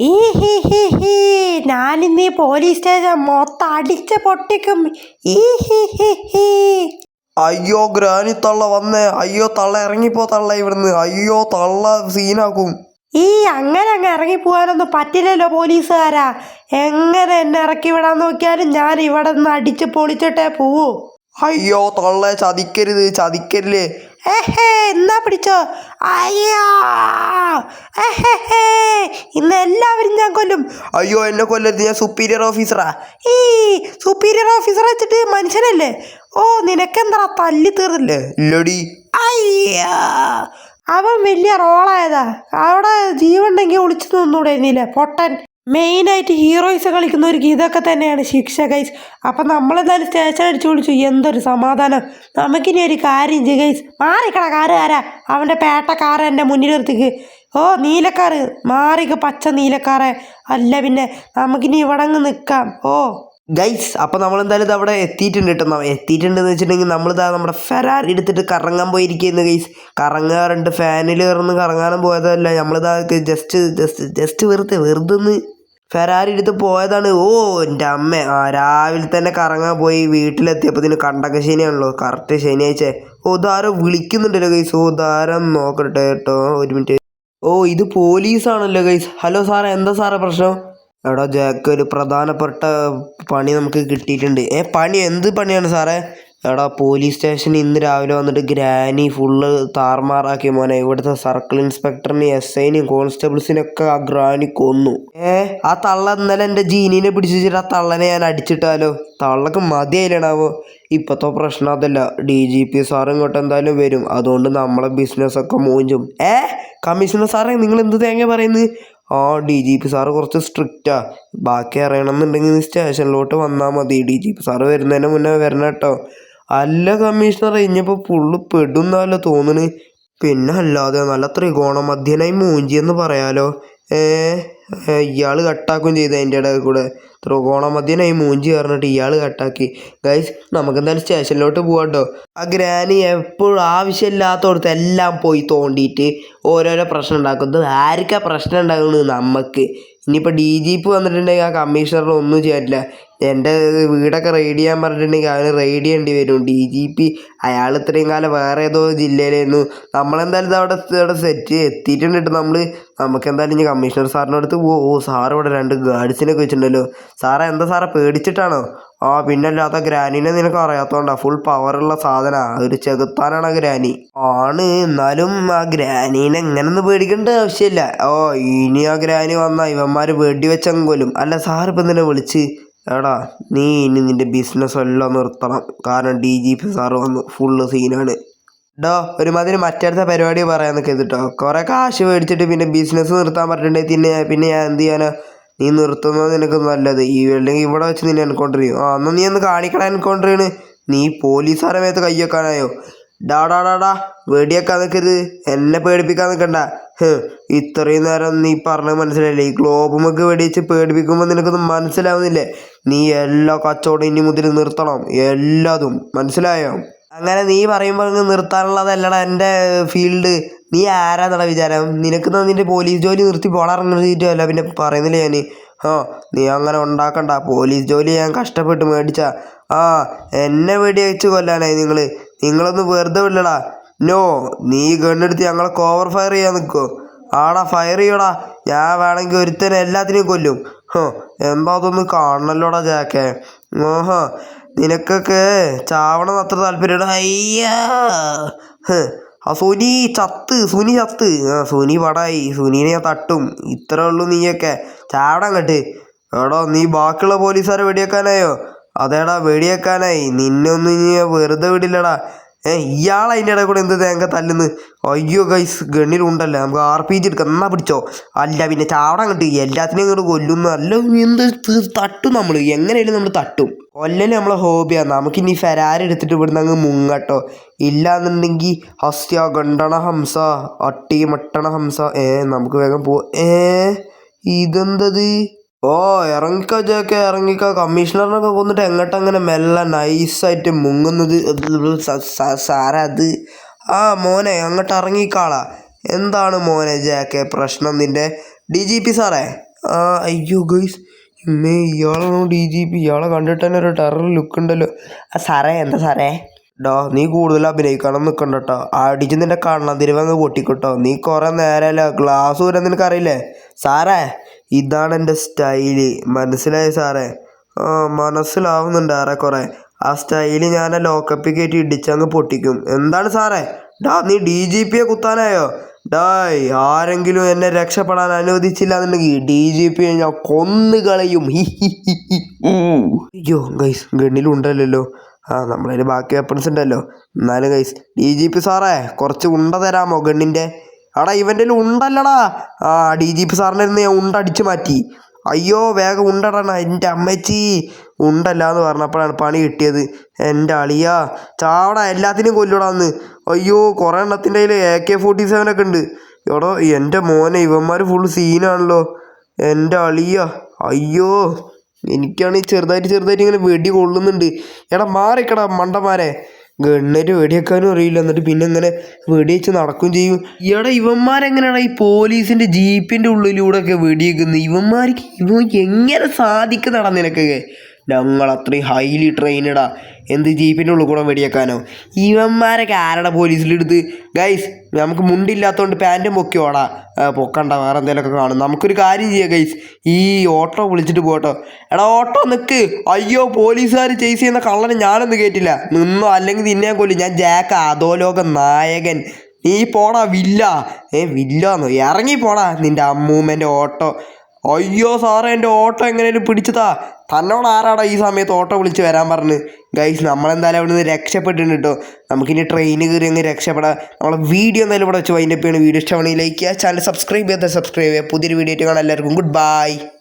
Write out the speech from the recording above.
ഈ ഹി ഹി ഹി ഞാനിന്ന് ഈ പോലീസ് സ്റ്റേഷൻ മൊത്തം അടിച്ച് പൊട്ടിക്കും. ഈ ഹി ഹി ഹി അയ്യോ ഗ്രാനി തള്ള വന്നേ. അയ്യോ തള്ള ഇറങ്ങിപ്പോ തള്ള ഇവിടുന്ന്. അയ്യോ തള്ള സീനാക്കും. ഈ അങ്ങനെ അങ്ങ് ഇറങ്ങി പോകാനൊന്നും പറ്റില്ലല്ലോ പോലീസുകാരാ. എങ്ങനെ എന്നെ ഇറക്കി വിടാൻ നോക്കിയാലും ഞാൻ ഇവിടെ നിന്ന് അടിച്ച് പൊളിച്ചിട്ടേ പോവൂ. അയ്യോ തള്ള ചതിക്കരുത് ചതിക്കരുത്. ഏഹേ എന്നാ പിടിച്ചോ? അയ്യോ! ഏഹേ ഇന്ന് എല്ലാവരും ഞാൻ കൊല്ലും. അയ്യോ എന്നെ കൊല്ലരുത് ഞാൻ സുപ്പീരിയർ ഓഫീസറാ ഈ സുപ്പീരിയർ ഓഫീസർ വെച്ചിട്ട് മനുഷ്യനല്ലേ? ഓ നിനക്കെന്താ തല്ലി തീർന്നില്ലേ? ഇല്ലടി. അയ്യോ! അവൻ വലിയ റോളായതാ അവിടെ ജീവുണ്ടെങ്കിൽ ഒളിച്ചു നിന്നൂടെ നീല പൊട്ടൻ. മെയിനായിട്ട് ഹീറോയിസ് കളിക്കുന്ന ഒരു ഇതൊക്കെ തന്നെയാണ് ശിക്ഷ ഗൈസ്. അപ്പം നമ്മളെന്തായാലും സ്റ്റേഷൻ അടിച്ചു വിളിച്ചു എന്തൊരു സമാധാനം. നമുക്കിനി ഒരു കാര്യം ചെയ്യ ഗൈസ്. മാറിക്കട ആരാ അവന്റെ പേട്ട കാറ് എന്റെ മുന്നിൽ നിർത്തിക്ക്. ഓ നീലക്കാറ്. മാറിക്ക് പച്ച നീലക്കാറ്. അല്ല പിന്നെ നമുക്കിനി ഇവിടെ അങ്ങ് നിൽക്കാം ഓ. ഗൈസ് അപ്പോൾ നമ്മളെന്തായാലും ഇത് അവിടെ എത്തിയിട്ടുണ്ട് കേട്ടോ. എത്തിയിട്ടുണ്ടെന്ന് വെച്ചിട്ടുണ്ടെങ്കിൽ നമ്മളിതാ നമ്മുടെ ഫെരാർ എടുത്തിട്ട് കറങ്ങാൻ പോയിരിക്കുന്നു ഗൈസ്. കറങ്ങാറുണ്ട്. ഫാനിൽ കറന്ന് കറങ്ങാനും പോയതല്ല. നമ്മളിതാ ജസ്റ്റ് ജസ്റ്റ് ജസ്റ്റ് വെറുതെ വെറുതെ ഫെരാറി എടുത്ത് പോയതാണ്. ഓ എന്റെ അമ്മ. ആ രാവിലെ തന്നെ കറങ്ങാൻ പോയി വീട്ടിലെത്തിയപ്പോൾ ഇതിന് കണ്ടൊക്കെ ശനിയാണല്ലോ. കറക്റ്റ് ശനിയാഴ്ച. ഓ ധാരം വിളിക്കുന്നുണ്ടല്ലോ ഗൈസ് ഓ ധാരം നോക്കട്ടെ കേട്ടോ. ഒരു മിനിറ്റ്. ഓ ഇത് പോലീസാണല്ലോ ഗൈസ് ഹലോ സാറേ എന്താ സാറേ പ്രശ്നം? എടാ ജാക്ക് ഒരു പ്രധാനപ്പെട്ട പണി നമുക്ക് കിട്ടിയിട്ടുണ്ട്. ഏ പണി? എന്ത് പണിയാണ് സാറേ എടാ പോലീസ് സ്റ്റേഷനിൽ ഇന്ന് രാവിലെ വന്നിട്ട് ഗ്രാനി ഫുള്ള് താർമാറാക്കി മോനെ. ഇവിടുത്തെ സർക്കിൾ ഇൻസ്പെക്ടറിനെയും എസ് ഐനെയും കോൺസ്റ്റബിൾസിനൊക്കെ ആ ഗ്രാനി കൊന്നു. ഏ ആ തള്ള ഇന്നലെ എന്റെ ജീനിനെ പിടിച്ചു വെച്ചിട്ട് ആ തള്ളനെ ഞാൻ അടിച്ചിട്ടാലോ? തള്ളക്ക് മതിയായില്ലണാവോ ഇപ്പോഴത്തെ പ്രശ്നം അതല്ല. ഡി ജി പി സാർ ഇങ്ങോട്ട് എന്തായാലും വരും. അതുകൊണ്ട് നമ്മളെ ബിസിനസ്സൊക്കെ മൂഞ്ചും ഏ കമ്മീഷണർ സാറേ നിങ്ങൾ എന്ത് തേങ്ങ പറയുന്നത് ആ ഡി ജി പി സാറ് കുറച്ച് സ്ട്രിക്റ്റാ ബാക്കി അറിയണമെന്നുണ്ടെങ്കിൽ സ്റ്റേഷനിലോട്ട് വന്നാൽ മതി. ഡി ജി പി സാറ് വരുന്നതിന് മുന്നേ വരണം കേട്ടോ. അല്ല കമ്മീഷണറെ ഇനിയിപ്പോൾ പുള്ളു പെടുന്നല്ല തോന്നണ്. പിന്നെ അല്ലാതെ നല്ല ത്രികോണ മധ്യനായി മൂഞ്ചി എന്ന് പറയാലോ. ഏ ഇയാൾ കട്ടാക്കും ചെയ്ത് അതിന്റെ ഇടയിൽ കൂടെ. ത്രികോണ മധ്യനായി മൂഞ്ചി പറഞ്ഞിട്ട് ഇയാൾ കട്ടാക്കി. ഗൈസ് നമുക്ക് എന്തായാലും സ്റ്റേഷനിലോട്ട് പോകാട്ടോ ആ ഗ്രാനി എപ്പോഴും ആവശ്യമില്ലാത്തടത്ത് എല്ലാം പോയി തോണ്ടിയിട്ട് ഓരോരോ പ്രശ്നം ഉണ്ടാക്കുന്നത്. ആർക്കാ പ്രശ്നം ഉണ്ടാകുന്നത്? നമുക്ക് ഇനിയിപ്പോൾ ഡി ജി പി വന്നിട്ടുണ്ടെങ്കിൽ ആ കമ്മീഷണറിന് ഒന്നും ചെയ്യാനില്ല. എന്റെ വീടൊക്കെ റെയ്ഡ് ചെയ്യാൻ പറഞ്ഞിട്ടുണ്ടെങ്കിൽ അവന് റെയ്ഡ് ചെയ്യേണ്ടി വരും. ഡി ജി പി അയാൾ ഇത്രയും കാലം വേറെ ഏതോ ജില്ലയിലായിരുന്നു. നമ്മളെന്തായാലും ഇത് അവിടെ അവിടെ സെറ്റ് എത്തിയിട്ടുണ്ട് നമ്മൾ നമുക്ക് എന്തായാലും ഇനി കമ്മീഷണർ സാറിന്റെ അടുത്ത് ഓ സാർ രണ്ട് ഗാർഡ്സിനൊക്കെ വെച്ചിട്ടുണ്ടല്ലോ. സാറേ എന്താ സാറേ? പേടിച്ചിട്ടാണോ? ആ പിന്നെ അല്ലാത്ത ഗ്രാനിനെ നിനക്ക് അറിയാത്തോണ്ടാ. ഫുൾ പവറുള്ള സാധന. ഒരു ചെകുത്താനാണ് ഗ്രാനി. ആണ്. എന്നാലും ആ ഗ്രാനീനെ എങ്ങനെയൊന്നും പേടിക്കേണ്ട ആവശ്യമില്ല. ഓ ഇനി ആ ഗ്രാനി വന്നാ ഇവന്മാര് വേണ്ടി വെച്ചെങ്കിലും അല്ല സാർ ഇപ്പം നിന്നെ വിളിച്ച് എടാ നീ ഇനി നിന്റെ ബിസിനസ് എല്ലാം നിർത്തണം. കാരണം ഡി ജി പി സാറ് വന്നു. ഫുള്ള് സീനാണ് ഡോ ഒരുമാതിരി മറ്റടുത്ത പരിപാടി പറയാൻ നിൽക്കരുത് കേട്ടോ കുറേ കാശ് മേടിച്ചിട്ട് പിന്നെ ബിസിനസ് നിർത്താൻ പറഞ്ഞിട്ടുണ്ടെങ്കിൽ പിന്നെ പിന്നെ ഞാൻ എന്ത് ചെയ്യാനാ? നീ നിർത്തുന്നത് നിനക്ക് നല്ലത്. ഈ അല്ലെങ്കിൽ ഇവിടെ വെച്ച് നിന്നെ എൻകൗണ്ടർ ചെയ്യും. ആ എന്നാൽ നീ ഒന്ന് കാണിക്കണ എൻകൗണ്ടർ ചെയ്യണ്. നീ പോലീസുകാരെ മേത്ത് കയ്യൊക്കാനായോ ഡാ ഡാ വെടിയൊക്കാൻ നിൽക്കരുത് എന്നെ പേടിപ്പിക്കാൻ നിൽക്കണ്ട ഇത്രയും നേരം നീ പറഞ്ഞത് മനസ്സിലായില്ലേ? ഈ ഗ്ലോബുമൊക്കെ വെടിവെച്ച് പേടിപ്പിക്കുമ്പോൾ നിനക്കൊന്നും മനസ്സിലാവുന്നില്ലേ? നീ എല്ലാ കച്ചവടം ഇനി മുതൽ നിർത്തണം. എല്ലാതും. മനസ്സിലായോ? അങ്ങനെ നീ പറയുമ്പോൾ നിർത്താനുള്ളതല്ലടാ എന്റെ ഫീൽഡ്. നീ ആരാന്നുള്ള വിചാരം? നിനക്ക് നിന്റെ പോലീസ് ജോലി നിർത്തി പോളാറങ്ങില്ല പിന്നെ പറയുന്നില്ല ഞാൻ ആ നീ അങ്ങനെ ഉണ്ടാക്കണ്ട. പോലീസ് ജോലി ഞാൻ കഷ്ടപ്പെട്ട് മേടിച്ച. ആ എന്നെ വെടി വെച്ച് കൊല്ലാനായി നിങ്ങൾ നിങ്ങളൊന്ന് വെറുതെ വിടലടാ. നോ നീ ഗണ്ണെടുത്ത് ഞങ്ങളെ കോവർ ഫയർ ചെയ്യാൻ നിൽക്കോ ആടാ ഫയർ ചെയ്യടാ. ഞാൻ വേണമെങ്കിൽ ഒരുത്തനെ എല്ലാത്തിനെയും കൊല്ലും. ഹോ എന്താ അതൊന്ന് കാണണല്ലോടാ ജാക്കെ. ഓഹോ നിനക്കൊക്കെ ചാവണം അത്ര താല്പര്യമാണ് അയ്യാ. ആ സുനി ചത്ത് സുനി ചത്ത്. ആ സുനി പടായി. സുനീനെ ഞാൻ തട്ടും. ഇത്രേ ഉള്ളൂ നീയൊക്കെ. ചാടാൻ കട്ട് എടോ നീ ബാക്കിയുള്ള പോലീസുകാരെ വെടിവെക്കാനായോ? അതേടാ വെടിവെക്കാനായി. നിന്നെ ഒന്നും ഇനി വെറുതെ വിടില്ലടാ. ഏ ഇയാൾ അതിന്റെ ഇടയിൽ കൂടെ എന്ത് തേങ്ങ തല്ലുന്ന്? അയ്യോ ഗൈസ് ഗണ്ണിലുണ്ടല്ലേ നമുക്ക് ആർ പി ജി എടുക്കാം. എന്നാ പിടിച്ചോ? അല്ല പിന്നെ ചാവട അങ്ങോട്ട് എല്ലാത്തിനെയും ഇങ്ങോട്ട് കൊല്ലുന്നു അല്ല എന്ത് തട്ടും നമ്മൾ എങ്ങനെയായാലും നമ്മൾ തട്ടും. കൊല്ലല് നമ്മളെ ഹോബിയാണ് നമുക്കിനി ഫെരാരി എടുത്തിട്ട് ഇവിടുന്ന് അങ്ങ് മുങ്ങട്ടോ ഇല്ലാന്നുണ്ടെങ്കിൽ ഹസ്യ ഗണ്ടണ ഹംസ അട്ടി മട്ടണ ഹംസ. ഏ നമുക്ക് വേഗം പോ ഏ ഇതെന്തത്? ഓ ഇറങ്ങിക്കോ ജോക്കെ ഇറങ്ങിക്കോ. കമ്മീഷണറിനൊക്കെ കൊന്നിട്ട് എങ്ങോട്ട് അങ്ങനെ മെല്ലെ നൈസായിട്ട് മുങ്ങുന്നത്? സാറേ അത്. ആ മോനെ അങ്ങോട്ട് ഇറങ്ങിക്കാളാ. എന്താണ് മോനെ ജാക്കെ പ്രശ്നം നിന്റെ ഡി ജി പി സാറേ? ആ അയ്യോ ഗൈസ് ഇമ്മേ ഇയാളാണോ ഡി ജി പി ഇയാളെ കണ്ടിട്ട് തന്നെ ഒരു ടെറർ ലുക്ക് ഉണ്ടല്ലോ. ആ സാറേ എന്താ സാറേ? ഡോ നീ കൂടുതൽ അഭിനയിക്കണം നിൽക്കണ്ട കേട്ടോ അടിച്ച് നിന്റെ കണ്ണതിരിവങ്ങ് പൊട്ടിക്കിട്ടോ നീ കുറേ നേരമല്ല ഗ്ലാസ് വരെ നിനക്കറിയില്ലേ? സാറേ ഇതാണ് എന്റെ സ്റ്റൈൽ. മനസ്സിലായി സാറേ? ആ മനസ്സിലാവുന്നുണ്ട് ഏറെക്കുറെ. ആ സ്റ്റൈൽ ഞാൻ ലോക്കപ്പിൽ കയറ്റി ഇടിച്ചങ്ങ് പൊട്ടിക്കും. എന്താണ് സാറേ? ഡാ നീ ഡി ജി പിയെ കുത്താനായോ? ഡായ് ആരെങ്കിലും എന്നെ രക്ഷപ്പെടാൻ അനുവദിച്ചില്ല എന്നുണ്ടെങ്കിൽ ഡി ജി പിയെ ഞാൻ കൊന്നു കളയും. അയ്യോ ഗൈസ് ഗണ്ണിലുണ്ടല്ലോ. ആ നമ്മളതിൽ ബാക്കി വെപ്പൺസ് ഉണ്ടല്ലോ. എന്നാലും ഗൈസ് ഡി ജി പി സാറേ കുറച്ച് ഉണ്ട തരാമോ ഗണ്ണിന്റെ? എടാ ഇവന്റെ ഉണ്ടല്ലടാ. ആ ഡി ജി പി സാറിന്റെ നിന്ന് ഞാൻ ഉണ്ടടിച്ചു മാറ്റി. അയ്യോ വേഗം ഉണ്ടടണ എന്റെ അമ്മച്ചി. ഉണ്ടല്ല എന്ന് പറഞ്ഞപ്പോഴാണ് പണി കിട്ടിയത്. എന്റെ അളിയാ. ചാവട എല്ലാത്തിനും കൊല്ലൂടാന്ന് അയ്യോ കുറേ എണ്ണത്തിന്റെ കയ്യിൽ എ കെ ഫോർട്ടി സെവൻ ഒക്കെ ഉണ്ട്. എടോ എന്റെ മോനെ ഇവന്മാർ ഫുൾ സീനാണല്ലോ എന്റെ അളിയ. അയ്യോ എനിക്കാണെങ്കിൽ ചെറുതായിട്ട് ചെറുതായിട്ട് ഇങ്ങനെ വെടി കൊള്ളുന്നുണ്ട്. എടാ മാറിക്കടാ മണ്ടന്മാരെ. ഗണ്ണേറ്റ് വെടിവെക്കാനും അറിയില്ല. എന്നിട്ട് പിന്നെ ഇങ്ങനെ വെടിവെച്ച് നടക്കുകയും ചെയ്യും. ഇവിടെ ഇവന്മാരെങ്ങനെയാണ് ഈ പോലീസിന്റെ ജീപ്പിന്റെ ഉള്ളിലൂടെ ഒക്കെ വെടിവെക്കുന്നത്? ഇവന്മാർക്ക് ഇവ എങ്ങനെ സാധിക്കുന്നതാണ് നിനക്കൊക്കെ? ഞങ്ങൾ അത്രയും ഹൈലി ട്രെയിനഡാ എന്ത് ജീപ്പിന്റെ ഉള്ളിൽ കൂടെ വെടിയേക്കാനോ ഇവന്മാരെ കാരണം പോലീസിലെടുത്ത് ഗൈസ് നമുക്ക് മുണ്ടില്ലാത്തതുകൊണ്ട് പാന്റും പൊക്കി ഓടാ പൊക്കണ്ട വേറെ എന്തെങ്കിലുമൊക്കെ കാണും. നമുക്കൊരു കാര്യം ചെയ്യാം ഗൈസ് ഈ ഓട്ടോ വിളിച്ചിട്ട് പോട്ടോ എടാ ഓട്ടോ നിൽക്ക് അയ്യോ പോലീസുകാർ ചേസ് ചെയ്യുന്ന കള്ളനെ ഞാനൊന്നും കേട്ടില്ല. നിന്നോ അല്ലെങ്കിൽ നിന്നെ കൊല്ലും. ഞാൻ ജാക്ക് അധോലോക നായകൻ. നീ പോടാ വില്ല. ഏ വില്ലാന്നോ? ഇറങ്ങി പോടാ നിന്റെ അമ്മൂമ്മേന്റെ ഓട്ടോ അയ്യോ സാറേ എന്റെ ഓട്ടോ എങ്ങനെയും പിടിച്ചതാ. തന്നോട് ആരാടാ ഈ സമയത്ത് ഓട്ടോ വിളിച്ച് വരാൻ പറഞ്ഞ്? ഗൈസ് നമ്മളെന്തായാലും അവിടെ നിന്ന് രക്ഷപ്പെട്ടിട്ടുണ്ട് കേട്ടോ. നമുക്കിനി ട്രെയിന് കയറി അങ്ങ് രക്ഷപ്പെടാം. നമ്മളെ വീഡിയോ എന്തായാലും ഇവിടെ വെച്ച് വൈൻഡപ്പ് വീഡിയോ ഇഷ്ടമാണെങ്കിൽ ലൈക്ക് ചെയ്യുക. ചാനൽ സബ്സ്ക്രൈബ് ചെയ്യാത്ത സബ്സ്ക്രൈബ് ചെയ്യുക. പുതിയൊരു വീഡിയോ ആയിട്ട് കാണാം. എല്ലാവർക്കും ഗുഡ് ബൈ